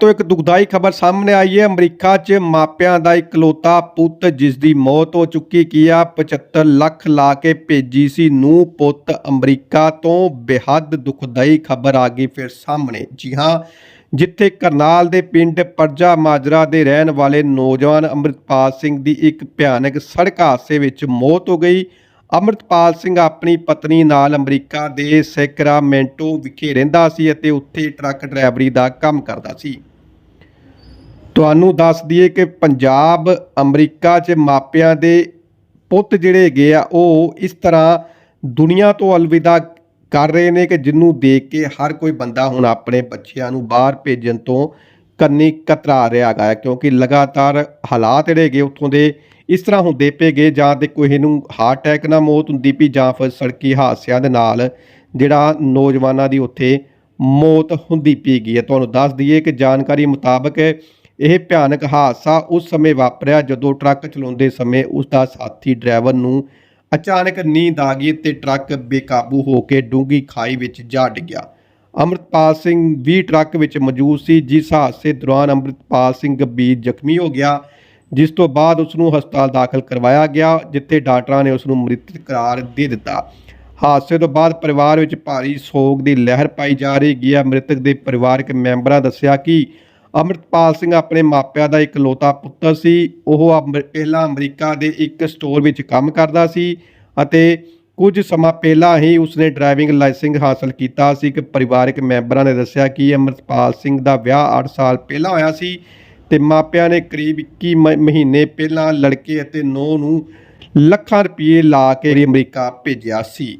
ਤੋਂ ਇੱਕ ਦੁਖਦਾਈ ਖਬਰ ਸਾਹਮਣੇ ਆਈ ਹੈ। ਅਮਰੀਕਾ 'ਚ ਮਾਪਿਆਂ ਦਾ ਇਕਲੌਤਾ ਪੁੱਤ ਜਿਸ ਦੀ ਮੌਤ ਹੋ ਚੁੱਕੀ ਕੀ ਆ। 75 ਲੱਖ ਲਾ ਕੇ ਭੇਜੀ ਸੀ ਨੂੰ ਪੁੱਤ ਅਮਰੀਕਾ ਤੋਂ। ਬੇਹੱਦ ਦੁਖਦਾਈ ਖਬਰ ਆ ਗਈ ਫਿਰ ਸਾਹਮਣੇ। ਜੀ ਹਾਂ, ਜਿੱਥੇ ਕਰਨਾਲ ਦੇ ਪਿੰਡ ਪਰਜਾ ਮਾਜਰਾ ਦੇ ਰਹਿਣ ਵਾਲੇ ਨੌਜਵਾਨ ਅੰਮ੍ਰਿਤਪਾਲ ਸਿੰਘ ਦੀ ਇੱਕ ਭਿਆਨਕ ਸੜਕ ਹਾਦਸੇ ਵਿੱਚ ਮੌਤ ਹੋ ਗਈ। ਅੰਮ੍ਰਿਤਪਾਲ ਸਿੰਘ ਆਪਣੀ ਪਤਨੀ ਨਾਲ ਅਮਰੀਕਾ ਦੇ ਸੈਕਰਾਮੈਂਟੋ ਵਿਖੇ ਰਹਿੰਦਾ ਸੀ ਅਤੇ ਉੱਥੇ ਟਰੱਕ ਡਰਾਈਵਰੀ ਦਾ ਕੰਮ ਕਰਦਾ ਸੀ। ਤੁਹਾਨੂੰ ਦੱਸ ਦਈਏ ਕਿ ਪੰਜਾਬ, ਅਮਰੀਕਾ 'ਚ ਮਾਪਿਆਂ ਦੇ ਪੁੱਤ ਜਿਹੜੇ ਹੈਗੇ ਆ, ਉਹ ਇਸ ਤਰ੍ਹਾਂ ਦੁਨੀਆ ਤੋਂ ਅਲਵਿਦਾ ਕਰ ਰਹੇ ਨੇ ਕਿ ਜਿਹਨੂੰ ਦੇਖ ਕੇ ਹਰ ਕੋਈ ਬੰਦਾ ਹੁਣ ਆਪਣੇ ਬੱਚਿਆਂ ਨੂੰ ਬਾਹਰ ਭੇਜਣ ਤੋਂ ਕੰਨੀ ਕਤਰਾ ਰਿਹਾ ਹੈਗਾ ਕਿਉਂਕਿ ਲਗਾਤਾਰ ਹਾਲਾਤ ਜਿਹੜੇ ਹੈਗੇ ਉੱਥੋਂ ਦੇ ਇਸ ਤਰ੍ਹਾਂ ਹੁੰਦੇ ਪਏ ਗਏ ਜਾਂ ਤੇ ਕੋਈ ਨੂੰ ਹਾਰਟ ਅਟੈਕ ਨਾਲ ਮੌਤ ਹੁੰਦੀ ਪਈ, ਜਾਂ ਫਿਰ ਸੜਕੀ ਹਾਦਸਿਆਂ ਦੇ ਨਾਲ ਜਿਹੜਾ ਨੌਜਵਾਨਾਂ ਦੀ ਉੱਥੇ ਮੌਤ ਹੁੰਦੀ ਪਈ ਗਈ ਹੈ। ਤੁਹਾਨੂੰ ਦੱਸ ਦਈਏ ਕਿ ਜਾਣਕਾਰੀ ਮੁਤਾਬਕ ਇਹ ਭਿਆਨਕ ਹਾਦਸਾ ਉਸ ਸਮੇਂ ਵਾਪਰਿਆ ਜਦੋਂ ਟਰੱਕ ਚਲਾਉਂਦੇ ਸਮੇਂ ਉਸ ਦਾ ਸਾਥੀ ਡਰਾਈਵਰ ਨੂੰ ਅਚਾਨਕ ਨੀਂਦ ਆ ਗਈ ਤੇ ਟਰੱਕ ਬੇਕਾਬੂ ਹੋ ਕੇ ਡੂੰਗੀ ਖਾਈ ਵਿੱਚ ਜਾ ਡਿੱਗਿਆ। ਅੰਮ੍ਰਿਤਪਾਲ ਸਿੰਘ ਵੀ ਟਰੱਕ ਵਿੱਚ ਮੌਜੂਦ ਸੀ, ਜਿਸ ਹਾਦਸੇ ਦੌਰਾਨ ਅੰਮ੍ਰਿਤਪਾਲ ਸਿੰਘ ਗੰਭੀਰ ਜ਼ਖਮੀ ਹੋ ਗਿਆ, ਜਿਸ ਤੋਂ ਬਾਅਦ ਉਸ ਨੂੰ ਹਸਪਤਾਲ ਦਾਖਲ ਕਰਵਾਇਆ ਗਿਆ, ਜਿੱਥੇ ਡਾਕਟਰਾਂ ਨੇ ਉਸ ਨੂੰ ਮ੍ਰਿਤਕ ਕਰਾਰ ਦੇ ਦਿੱਤਾ। ਹਾਦਸੇ ਤੋਂ ਬਾਅਦ ਪਰਿਵਾਰ ਵਿੱਚ ਭਾਰੀ ਸੋਗ ਦੀ ਲਹਿਰ ਪਾਈ ਜਾ ਰਹੀ ਹੈ। ਮ੍ਰਿਤਕ ਦੇ ਪਰਿਵਾਰਕ ਮੈਂਬਰਾਂ ਦੱਸਿਆ ਕਿ ਅੰਮ੍ਰਿਤਪਾਲ ਸਿੰਘ ਆਪਣੇ ਮਾਪਿਆਂ ਦਾ ਇਕਲੌਤਾ ਪੁੱਤਰ ਸੀ। ਉਹ ਅਮਰ- ਪਹਿਲਾਂ ਅਮਰੀਕਾ ਦੇ ਇੱਕ ਸਟੋਰ ਵਿੱਚ ਕੰਮ ਕਰਦਾ ਸੀ ਅਤੇ ਕੁਝ ਸਮਾਂ ਪਹਿਲਾਂ ਹੀ ਉਸਨੇ ਡਰਾਈਵਿੰਗ ਲਾਇਸੈਂਸ ਹਾਸਲ ਕੀਤਾ ਸੀ। ਕਿ ਪਰਿਵਾਰਕ ਮੈਂਬਰਾਂ ਨੇ ਦੱਸਿਆ ਕਿ ਅੰਮ੍ਰਿਤਪਾਲ ਸਿੰਘ ਦਾ ਵਿਆਹ 8 ਸਾਲ ਪਹਿਲਾਂ ਹੋਇਆ ਸੀ ਤੇ ਮਾਪਿਆਂ ਨੇ ਕਰੀਬ 21 ਮ- ਮਹੀਨੇ ਪਹਿਲਾਂ ਲੜਕੇ ਅਤੇ ਨੂੰਹ ਨੂੰ ਲੱਖਾਂ ਰੁਪਏ ਲਾ ਕੇ ਅਮਰੀਕਾ ਭੇਜਿਆ ਸੀ।